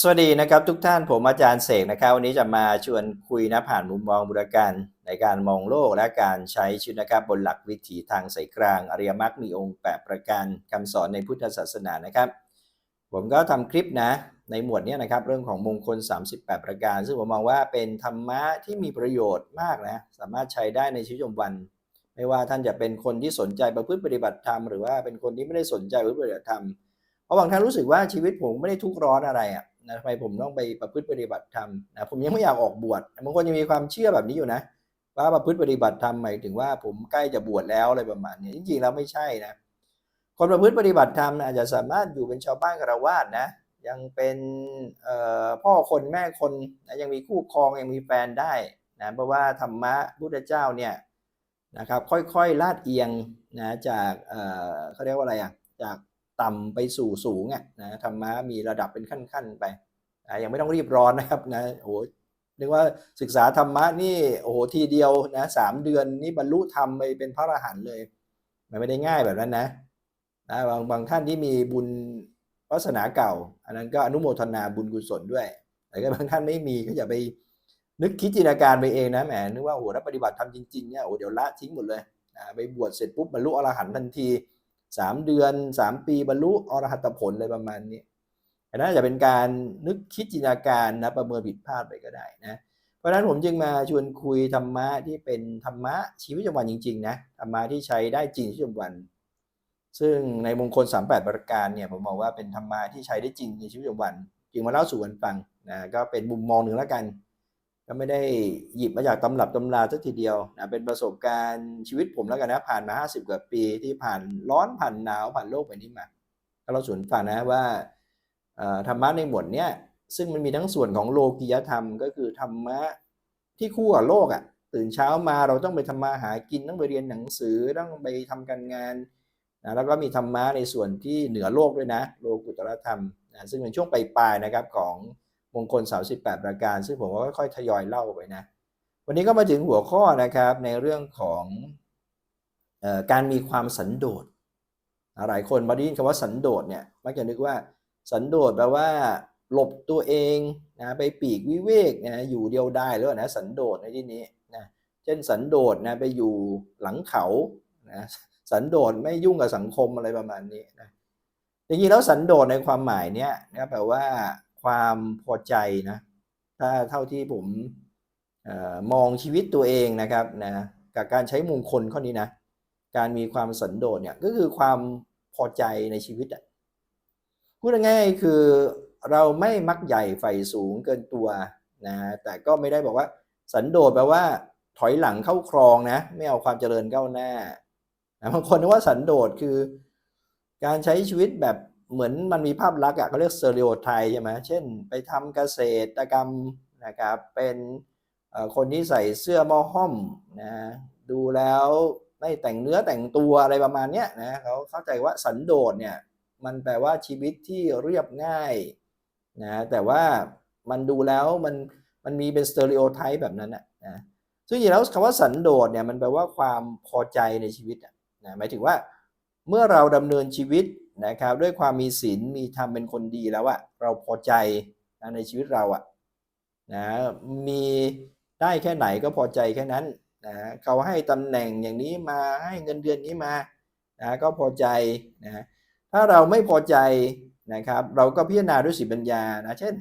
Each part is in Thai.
สวัสดีนะครับทุกท่านผมอาจารย์เสกนะครับ วันนี้จะมาชวนคุยนะผ่านมุมมองบุรการในการมองโลกและการใช้ชีวิตนะครับบนหลักวิถีทางสายกลาง อริยมรรคมีองค์แปดประการคำสอนในพุทธศาสนานะครับ ผมก็ทำคลิปนะในหมวดนี้นะครับเรื่องของมงคล 38 ประการ ซึ่งผมมองว่าเป็นธรรมะที่มีประโยชน์มากนะสามารถใช้ได้ในชีวิตประจำวัน ไม่ว่าท่านจะเป็นคนที่สนใจประพฤติปฏิบัติธรรมหรือว่าเป็นคนที่ไม่ได้สนใจประพฤติปฏิบัติธรรม เพราะบางท่านรู้สึกว่าชีวิตผมไม่ได้ทุกข์ร้อนอะไรอะนะทำไมผมต้องไปประพฤติปฏิบัติธรรมนะผมยังไม่อยากออกบวชบางคนยังมีความเชื่อแบบนี้อยู่นะ ว่าประพฤติปฏิบัติธรรมหมายถึงว่าผมใกล้จะบวชแล้วอะไรประมาณนี้จริงๆแล้วไม่ใช่นะคนประพฤติปฏิบัติธรรมนะอาจจะสามารถอยู่เป็นชาวบ้านคารวาสนะ ยังเป็นพ่อคนแม่คนนะยังมีคู่ครองยังมีแฟนได้นะเพราะว่าธรรมะพุทธเจ้าเนี่ยนะครับค่อยๆลาดเอียงนะจากเขาเรียกว่าอะไรอะจาก ต่ำไปสู่สูงอะนะธรรมะมีระดับเป็นขั้นๆไปนะยังไม่ต้องรีบร้อนนะครับนะโอ้โหเรียกว่าศึกษาธรรมะนี่โอ้โหทีเดียวนะสามเดือนนี่บรรลุธรรมไปเป็นพระอรหันต์เลย มันไม่ได้ง่ายแบบนั้นนะนะบางบางท่านที่มีบุญวาสนาเก่า อันนั้นก็อนุโมทนาบุญกุศลด้วย แต่ก็บางท่านไม่มีก็อย่าไปนึกคิดจินตนาการไปเองนะแหมนึกว่าโอ้โหถ้าปฏิบัติทำจริงๆเนี่ยโอ้เดี๋ยวละทิ้งหมดเลยนะไปบวชเสร็จปุ๊บบรรลุอรหันต์ทันที สามเดือนสามปีบรรลุอรหัตผลเลยประมาณนี้อันนั้นอาจจะเป็นการนึกคิดจินตนาการนะประเมินผิดพลาดไปก็ได้นะเพราะฉะนั้นผมจึงมาชวนคุยธรรมะที่เป็นธรรมะชีวิตประจำวันจริงๆนะธรรมะที่ใช้ได้จริงชีวิตประจำวัน ซึ่งในมงคล 38 ประการเนี่ยผมมองว่าเป็นธรรมะที่ใช้ได้จริงในชีวิตประจำวัน จึงมาเล่าสู่กันฟังนะก็เป็นมุมมองหนึ่งแล้วกัน ก็ไม่ได้หยิบมาจากตำรับตำราสักทีเดียวนะเป็นประสบการณ์ชีวิตผมแล้วกันนะผ่านมา 50 กว่าปีที่ผ่านร้อนผ่านหนาวผ่านโลกไปนี้มาก็เราสู่กันนะว่าธรรมะในหมวดเนี้ยซึ่งมันมีทั้งส่วนของโลกิยธรรม ก็คือธรรมะที่คู่กับโลกอะ่ะตื่นเช้ามาเราต้องไปทำมาหากินต้องไปเรียนหนังสือต้องไปทำการงานนะแล้วก็มีธรรมะในส่วนที่เหนือโลกด้วยนะ โลกุตตรธรรมนะซึ่งเป็นช่วงปลายๆนะครับของ มงคล 38 ประการ ซึ่งผมก็ค่อยๆทยอยเล่าไปนะ วันนี้ก็มาถึงหัวข้อนะครับในเรื่องของออการมีความสันโดษหลายคนมาได้ยินคำว่าสันโดษเนี่ยมักจะนึกว่าสันโดษแปลว่า หลบตัวเองนะไปปีกวิเวกนะอยู่เดียวได้หรือว่านะสันโดษในที่นี้นะเช่นสันโดษนะไปอยู่หลังเขานะสันโดษไม่ยุ่งกับสังคมอะไรประมาณนี้นะจริงๆแล้วสันโดษในความหมายเนี้ยนะแปลว่า ความพอใจนะถ้าเท่าที่ผมออมองชีวิตตัวเองนะครับนะกับการใช้มงคลข้อนี้นะการมีความสันโดษเนี่ยก็คือความพอใจในชีวิตอะพูดง่ายๆคือเราไม่มักใหญ่ไฟสูงเกินตัวนะฮะแต่ก็ไม่ได้บอกว่าสันโดษแปลว่าถอยหลังเข้าครองนะ ไม่เอาความเจริญก้าวหน้านะบางคนนึกว่าสันโดษคือ การใช้ชีวิตแบบ เหมือนมันมีภาพลักษณ์อะเขาเรียกเซอริโอไทใช่ไหมเช่น ไปทำเกษตรกรรมนะครับเป็นคนที่ใส่เสื้อมอห้อมนะดูแล้วไม่แต่งเนื้อแต่งตัวอะไรประมาณเนี้ยนะเขาเข้าใจว่าสันโดษเนี่ยมันแปลว่าชีวิตที่เรียบง่ายนะแต่ว่ามันดูแล้วมันมันมีเป็นสเตอริโอไทป์แบบนั้นนะนะซึ่งจริงแล้วคำว่าสันโดษเนี่ยมันแปลว่าความพอใจในชีวิตอะนะหมายถึงว่าเมื่อเราดำเนินชีวิต นะครับด้วยความมีศีลมีธรรมเป็นคนดีแล้วอะเราพอใจนะในชีวิตเราอะนะมีได้แค่ไหนก็พอใจแค่นั้นนะเขาให้ตำแหน่งอย่างนี้มาให้เงินเดือนนี้มานะก็พอใจนะถ้าเราไม่พอใจนะครับเราก็พิจารณาด้วยสีปัญญานะเช่น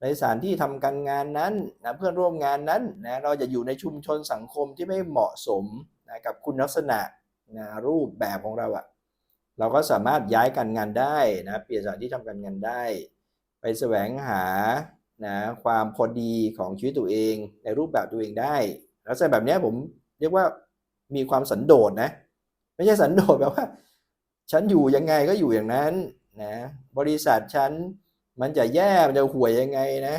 ในสถานที่ทำการงานนั้นนะเพื่อนร่วมงานนั้นนะเราจะอยู่ในชุมชนสังคมที่ไม่เหมาะสมนะกับคุณลักษณะนะรูปแบบของเราอะ เราก็สามารถย้ายการงานได้นะเปลี่ยนสถานที่ทำการงานได้ ไปแสวงหานะความพอดีของชีวิตตัวเองในรูปแบบตัวเองได้ลักษณะแบบนี้ผมเรียกว่ามีความสันโดษนะ ไม่ใช่สันโดษแบบว่า ฉันอยู่ยังไงก็อยู่อย่างนั้นนะบริษัทฉันมันจะแย่มันจะห่วยยังไงนะ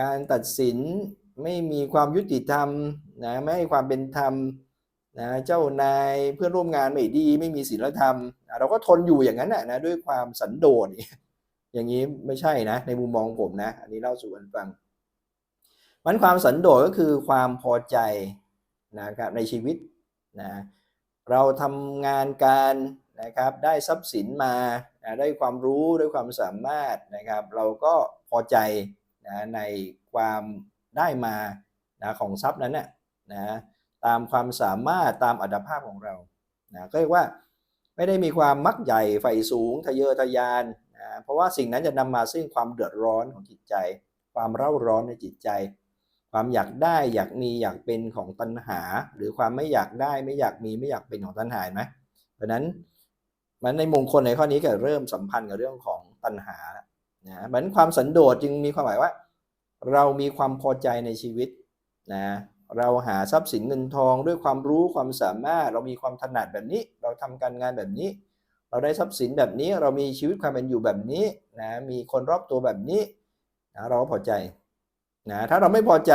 การตัดสินไม่มีความยุติธรรมนะไม่ให้ความเป็นธรรม นะเจ้านายเพื่อนร่วมงานไม่ดีไม่มีศีลธรรม เราก็ทนอยู่อย่างนั้นนะนะด้วยความสันโดษอย่างนี้ไม่ใช่นะ ในมุมมองผมนะ อันนี้เล่าสู่กันฟัง มันความสันโดษก็คือความพอใจนะครับในชีวิตนะเราทำงานการนะครับได้ทรัพย์สินมานะได้ความรู้ด้วยความสามารถนะครับ เราก็พอใจนะในความได้มานะของทรัพย์นั้นนะนะ ตามความสามารถตามอัตภาพของเรานะก็เรียกว่าไม่ได้มีความมักใหญ่ใฝ่สูงทะเยอทะยานนะเพราะว่าสิ่งนั้นจะนำมาซึ่งความเดือดร้อนของจิตใจ ความเร่าร้อนในจิตใจ ความอยากได้อยากมีอยากเป็นของตัณหา หรือความไม่อยากได้ไม่อยากมีไม่อยากเป็นของตัณหาเห็นไหมเพราะฉะนั้นมันในมงคลในข้อนี้ก็เริ่มสัมพันธ์กับเรื่องของตัณหานะเหมือนความสันโดษจึงมีความหมายว่า เรามีความพอใจในชีวิตนะ เราหาทรัพย์สินเงินทองด้วยความรู้ความสามารถ เรามีความถนัดแบบนี้ เราทำการงานแบบนี้ เราได้ทรัพย์สินแบบนี้ เรามีชีวิตความเป็นอยู่แบบนี้นะมีคนรอบตัวแบบนี้นะเราก็พอใจนะถ้าเราไม่พอใจ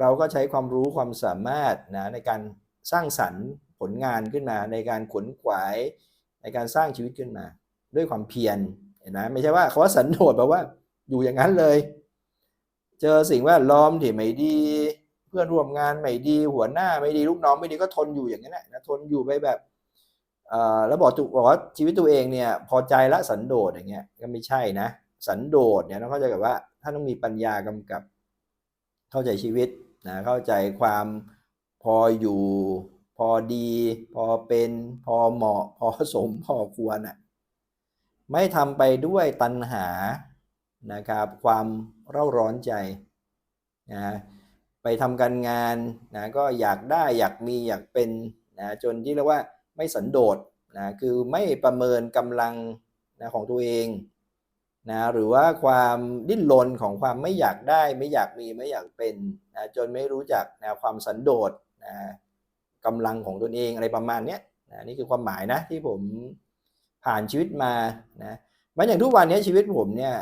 เราก็ใช้ความรู้ความสามารถนะในการสร้างสรรค์ผลงานขึ้นมา ในการขวนขวายในการสร้างชีวิตขึ้นมา ด้วยความเพียรเห็นไหมไม่ใช่ว่าคาว่าสันโดษแปลว่าอยู่อย่างนั้นเลย เจอสิ่งแวดล้อมที่ไม่ดี พื่อนร่วมงานไม่ดีหัวหน้าไม่ดีลูกน้องไม่ดีก็ทนอยู่อย่างนั้นแหละนะทนอยู่ไปแบบเอ่อแล้วบอกตัวบอกว่าชีวิตตัวเองเนี่ย พอใจละสันโดษอย่างเงี้ยก็ไม่ใช่นะ สันโดษเนี่ยต้องเข้าใจกับว่าท่านต้องมีปัญญากำกับ เข้าใจชีวิตนะเข้าใจความพออยู่ พอดี พอเป็น พอเหมาะ พอสมพอควรอะไม่ทำไปด้วยตัณหานะครับ ความเร่าร้อนใจนะ ไปทำการงานนะก็อยากได้อยากมีอยากเป็นนะจนที่เรียกว่าไม่สันโดษนะคือไม่ประเมินกำลังนะของตัวเองนะหรือว่าความดิ้นรนของความไม่อยากได้ไม่อยากมีไม่อยากเป็นนะจนไม่รู้จักนะความสันโดษนะกำลังของตนเองอะไรประมาณนี้นะนี่คือความหมายนะที่ผมผ่านชีวิตมานะมันอย่างทุกวันนี้ชีวิตผมเนี่ย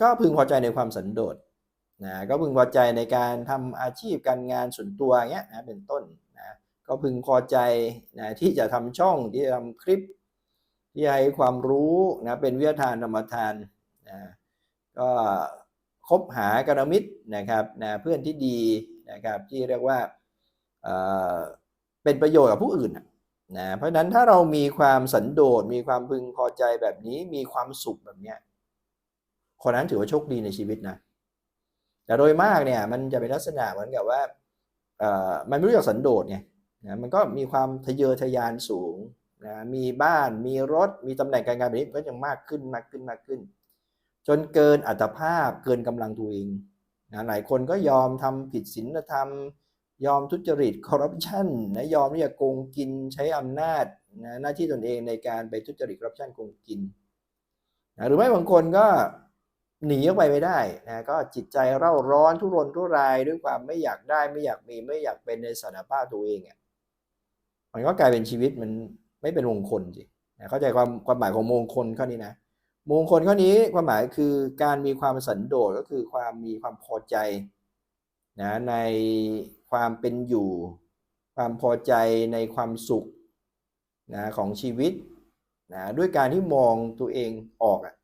ก็พึงพอใจในความสันโดษ นะก็พึงพอใจในการทำอาชีพการงานส่วนตัวเงี้ยนะเป็นต้นนะก็พึงพอใจนะที่จะทำช่องที่จะทำคลิป ที่ให้ความรู้นะเป็นวิทยาทานธรรมทานนะก็คบหากรมิตรนะครับนะเพื่อนที่ดีนะครับที่เรียกว่าเเป็นประโยชน์กับผู้อื่นนะนะเพราะฉะนั้นถ้าเรามีความสันโดษมีความพึงพอใจแบบนี้มีความสุขแบบเนี้ยคนนั้นถือว่าโชคดีในชีวิตนะ แต่โดยมากเนี่ยมันจะเป็นลักษณะเหมือนกับว่าเอ่อมันไม่รู้จักสันโดษไงนะมันก็มีความทะเยอทะยานสูงนะมีบ้านมีรถมีตำแหน่งการงานแบบนี้ก็ยังมากขึ้นมากขึ้นมากขึ้น จนเกินอัตภาพเกินกำลังตัวเองนะหลายคนก็ยอมทำผิดศีลธรรม ยอมทุจริตคอร์รัปชันนะยอมที่จะโกงกินใช้อำนาจนะหน้าที่ตนเองในการไปทุจริตคอร์รัปชันโกงกินนะหรือไม่บางคนก็ หนีออกไปไม่ได้นะก็จิตใจเร่าร้อนทุรนทุรายด้วยความไม่อยากได้ไม่อยากมีไม่อยากเป็นในสถานภาพตัวเองอะมันก็กลายเป็นชีวิตมันไม่เป็นมงคลสินะเข้าใจความความหมายของมงคลข้อนี้นะมงคลข้อนี้ความหมายคือการมีความสันโดษก็คือความมีความพอใจนะในความเป็นอยู่ ความพอใจในความสุขนะของชีวิตนะด้วยการที่มองตัวเองออกอะ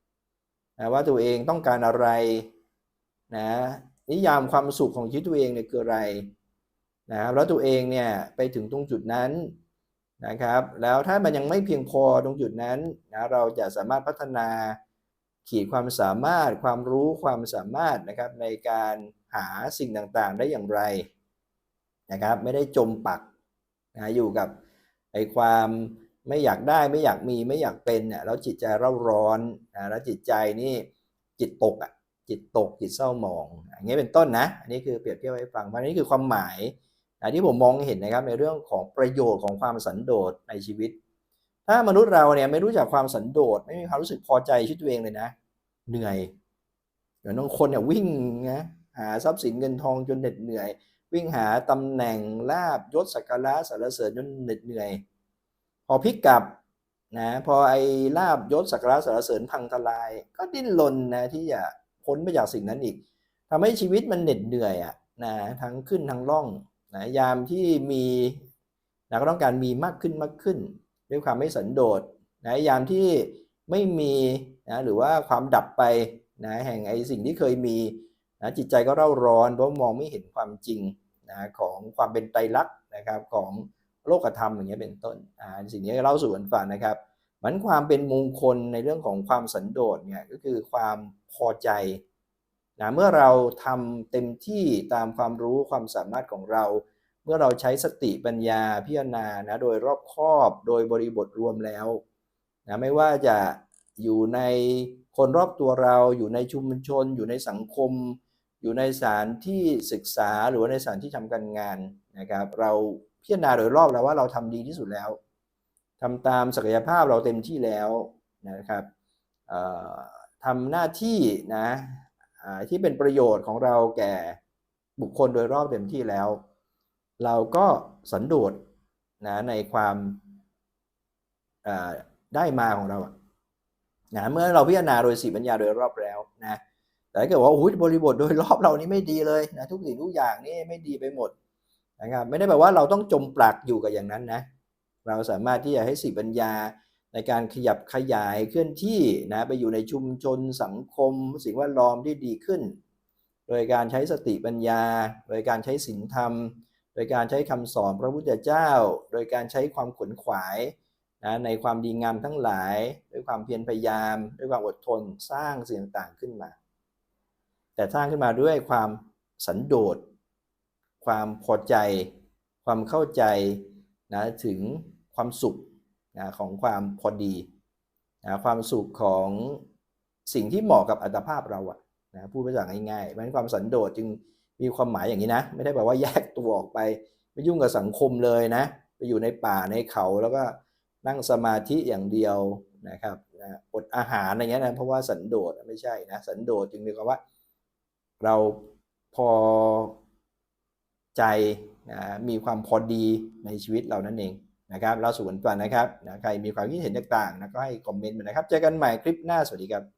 นะว่าตัวเองต้องการอะไรนะนิยามความสุขของชีวิตตัวเองเนี่ยคืออะไรนะครับแล้วตัวเองเนี่ยไปถึงตรงจุดนั้นนะครับแล้วถ้ามันยังไม่เพียงพอตรงจุดนั้นนะเราจะสามารถพัฒนาขีดความสามารถความรู้ความสามารถนะครับในการหาสิ่งต่างๆได้อย่างไรนะครับไม่ได้จมปักนะอยู่กับไอ้ความ ไม่อยากได้ไม่อยากมีไม่อยากเป็นเนี่ยแล้วจิตใจเร่าร้อนนะแล้วจิตใจนี่จิตตกอะจิตตกจิตเศร้าหมองอย่างเงี้ยเป็นต้นนะอันนี้คือเปรียบเทียบให้ฟังเพราะนี้คือความหมายนะที่ผมมองเห็นนะครับในเรื่องของประโยชน์ของความสันโดษในชีวิต ถ้ามนุษย์เราเนี่ยไม่รู้จักความสันโดษไม่มีความรู้สึกพอใจชีวิตตัวเองเลยนะ เหนื่อยเหมือนบางคนเนี่ยวิ่งนะหาทรัพย์สินเงินทองจนเหน็ดเหนื่อย วิ่งหาตำแหน่งลาบยศสักการะสรรเสริญจนเหน็ดเหนื่อย พอพลิกกลับนะพอไอ้ลาบยศสักการะสรรเสริญพังทลาย ก็ดิ้นรนนะที่จะพ้นไปจากสิ่งนั้นอีกทำให้ชีวิตมันเหน็ดเหนื่อยอะนะทั้งขึ้นทั้งล่องนะยามที่มีนะก็ต้องการมีมากขึ้นมากขึ้น ด้วยความไม่สันโดษนะยามที่ไม่มีนะหรือว่าความดับไปนะแห่งไอ้สิ่งที่เคยมีนะจิตใจก็เร่าร้อนเพราะมองไม่เห็นความจริงนะของความเป็นไตรลักษณ์นะครับของ โลกธรรมอย่างเงี้ยเป็นต้นอ่าสิ่งนี้เล่าสู่กันฟังนะครับมันความเป็นมงคลในเรื่องของความสันโดษเนี่ยก็คือความพอใจนะเมื่อเราทำเต็มที่ตามความรู้ความสามารถของเรา เมื่อเราใช้สติปัญญาพิจารณานะโดยรอบคอบโดยบริบทรวมแล้วนะไม่ว่าจะอยู่ในคนรอบตัวเราอยู่ในชุมชน อยู่ในสังคม อยู่ในสถานที่ศึกษาหรือว่าในสถานที่ทำการงานนะครับ เรา พิจารณาโดยรอบแล้วว่าเราทำดีที่สุดแล้วทำตามศักยภาพเราเต็มที่แล้วนะครับเอ่อทำหน้าที่นะที่เป็นประโยชน์ของเราแก่บุคคลโดยรอบเต็มที่แล้ว เราก็สันโดษนะในความได้มาของเรานะเมื่อเราพิจารณาโดยสีปัญญาโดยรอบแล้วนะแต่ถ้าเกิดว่าโอ้ยบริบทโดยรอบเรานี่ไม่ดีเลยนะทุกสิ่งทุกอย่างนี่ไม่ดีไปหมด นะครับไม่ได้แปลว่าเราต้องจมปลักอยู่กับอย่างนั้นนะเราสามารถที่จะให้สีปัญญาในการขยับขยายเคลื่อนที่นะไปอยู่ในชุมชนสังคม สิ่งแวดล้อมที่ดีขึ้น โดยการใช้สติปัญญา โดยการใช้ศีลธรรม โดยการใช้คำสอนพระพุทธเจ้า โดยการใช้ความขวนขวายนะในความดีงามทั้งหลาย ด้วยความเพียรพยายาม ด้วยความอดทนสร้างสิ่งต่างๆขึ้นมา แต่สร้างขึ้นมาด้วยความสันโดษ ความพอใจ ความเข้าใจนะถึงความสุขนะของความพอดีนะความสุขของสิ่งที่เหมาะกับอัตภาพเราอะนะพูดภาษาง่ายๆเพราะฉะนั้นความสันโดษจึงมีความหมายอย่างนี้นะ ไม่ได้แปลว่าแยกตัวออกไปไม่ยุ่งกับสังคมเลยนะ ไปอยู่ในป่าในเขาแล้วก็นั่งสมาธิอย่างเดียวนะครับนะอดอาหารอะไรเงี้ยนะเพราะว่าสันโดษไม่ใช่นะสันโดษจึงมีความว่า เราพอ ใจนะมีความพอดีในชีวิตเรานั่นเองนะครับเราสู่กันฟังนะครับนะใครมีความคิดเห็นต่างๆนะก็ให้คอมเมนต์มานะครับ เจอกันใหม่คลิปหน้าสวัสดีครับ